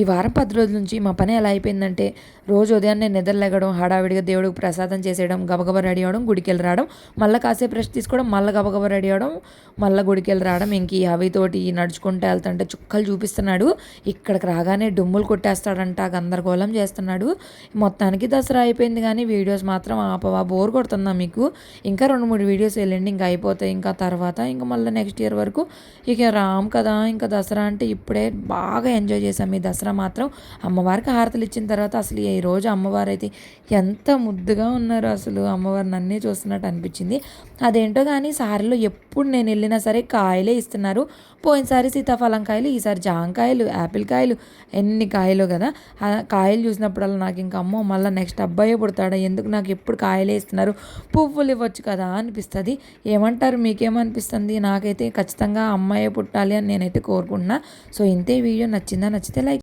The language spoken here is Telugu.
ఈ వారం పది రోజుల నుంచి మా పని ఎలా అయిపోయిందంటే రోజు ఉదయాన్నే నిద్రలేగడం హడావిడిగా దేవుడికి ప్రసాదం చేసేయడం గబగబా రెడీ అవడం గుడికి వెళ్ళి రావడం మళ్ళీ కాసేపు రెస్ట్ తీసుకోవడం మళ్ళీ గబగబా రెడీ అవడం మళ్ళీ గుడికి వెళ్ళి రావడం ఇంక ఈ అవితోటి నడుచుకుంటూ వెళ్తుంటే చుక్కలు చూపిస్తున్నాడు. ఇక్కడికి రాగానే డుమ్ములు కొట్టేస్తాడంట గందరగోళం చేస్తున్నాడు. మొత్తానికి దసరా అయిపోయింది కానీ వీడియోస్ మాత్రం ఆపవా బోర్ కొడుతుందా మీకు? ఇంకా రెండు మూడు వీడియోస్ వెళ్ళండి ఇంకా అయిపోతాయి ఇంకా తర్వాత ఇంకా మళ్ళీ నెక్స్ట్ ఇయర్ వరకు. ఇక రామ్ కదా ఇంకా దసరా అంటే ఇప్పుడే బాగా ఎంజాయ్ చేసాం ఈ దసరా. దసరా మాత్రం అమ్మవారికి హారతలు ఇచ్చిన తర్వాత అసలు ఈ రోజు అమ్మవారు అయితే ఎంత ముద్దుగా ఉన్నారు అసలు. అమ్మవారు నన్నే చూస్తున్నట్టు అనిపించింది. అదేంటో కానీ సారీలో ఎప్పుడు నేను వెళ్ళినా సరే కాయలే ఇస్తున్నారు. పోయినసారి సీతాఫలం కాయలు ఈసారి జాంకాయలు యాపిల్ కాయలు ఎన్ని కాయలు కదా. ఆ కాయలు చూసినప్పుడల్లా నాకు ఇంకా అమ్మో మళ్ళీ నెక్స్ట్ అబ్బాయే పుడతాడా? ఎందుకు నాకు ఎప్పుడు కాయలే ఇస్తున్నారు? పువ్వులు ఇవ్వచ్చు కదా అనిపిస్తుంది. ఏమంటారు? మీకేమనిపిస్తుంది? నాకైతే ఖచ్చితంగా అమ్మాయే పుట్టాలి అని నేనైతే కోరుకుంటున్నా. సో ఇంతే వీడియో నచ్చిందా? నచ్చితే లైక్